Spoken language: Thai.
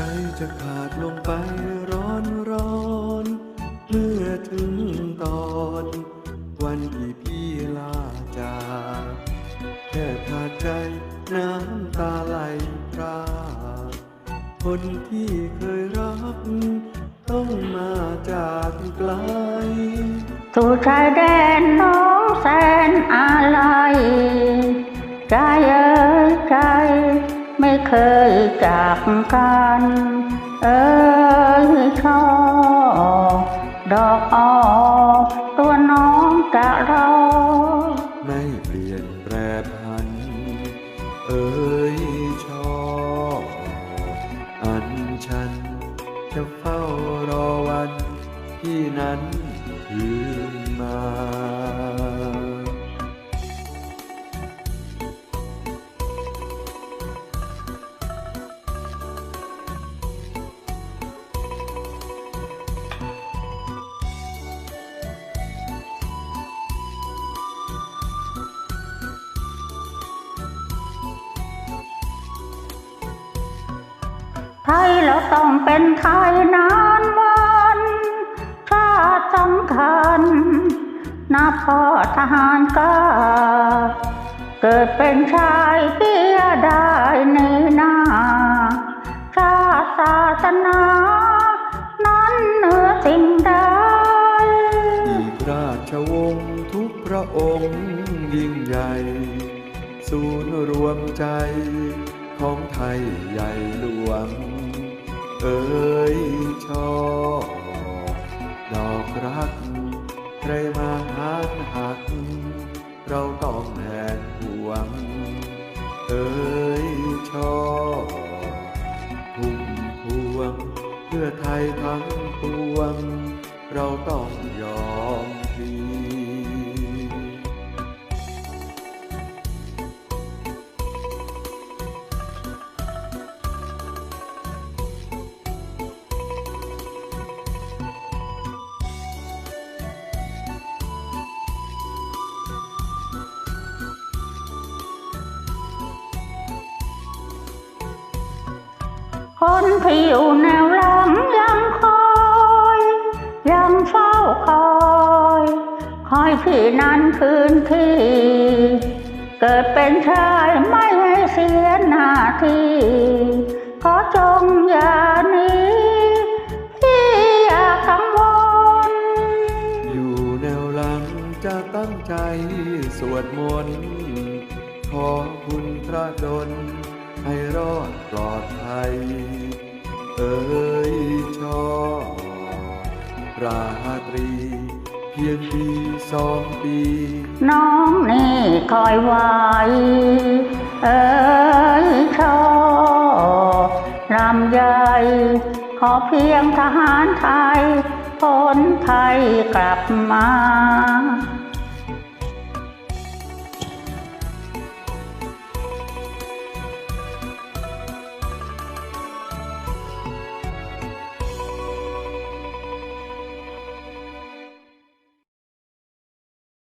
ใจจะขาดลงไปร้อนร้อน เมื่อถึงตอน วันที่พี่ลาจากแค่ขาดใจน้ำตาไหลพรากคนที่เคยรัก ต้องมาจากไกลสู่ชายแดนน้องแสนอะไรใจเอ้ยใจ ไม่เคยจากกัน เอ้ยช่อดอกอ้อตัวน้องจะรอ ไม่เปลี่ยนแปรพัน เอ่ยชอบอันฉันจะเฝ้ารอวันที่นั้นคืนมา ไทยเราต้องเป็นไทยนานวันชาติสำคัญนับพ่อทหารกล้าเกิดเป็นชายเพียได้ในน้าชาติศาสนา นั้นเหนือสิ่งใดอีกราชวงศ์ทุกพระองค์ยิ่งใหญ่ ศูนย์รวมใจของไทยใหญ่หลวง เอ่ยชอบดอกรัก ใครมาหานหัก เราต้องแหนห่วง เอ่ยชอบพุ่มพวง เพื่อไทยทั้งปวง เราต้องยอมพ คนที่อยู่แนวหลังยังคอย ยังเฝ้าคอย คอยพี่นั้นคืนที่ เกิดเป็นชายไม่ให้เสียหน้าที่ขอจงอย่าหนีพี่อย่ากังวลอยู่แนวหลังจะตั้งใจสวดมนต์ขอคุณพระดล ให้รอดปลอดภัย เอ่ยชอบราตรี เพียงปีสองปี น้องนี่คอยไว้เอ้ยชอลำใหญ่ขอเพียงทหารไทยพ้นไทยกลับมา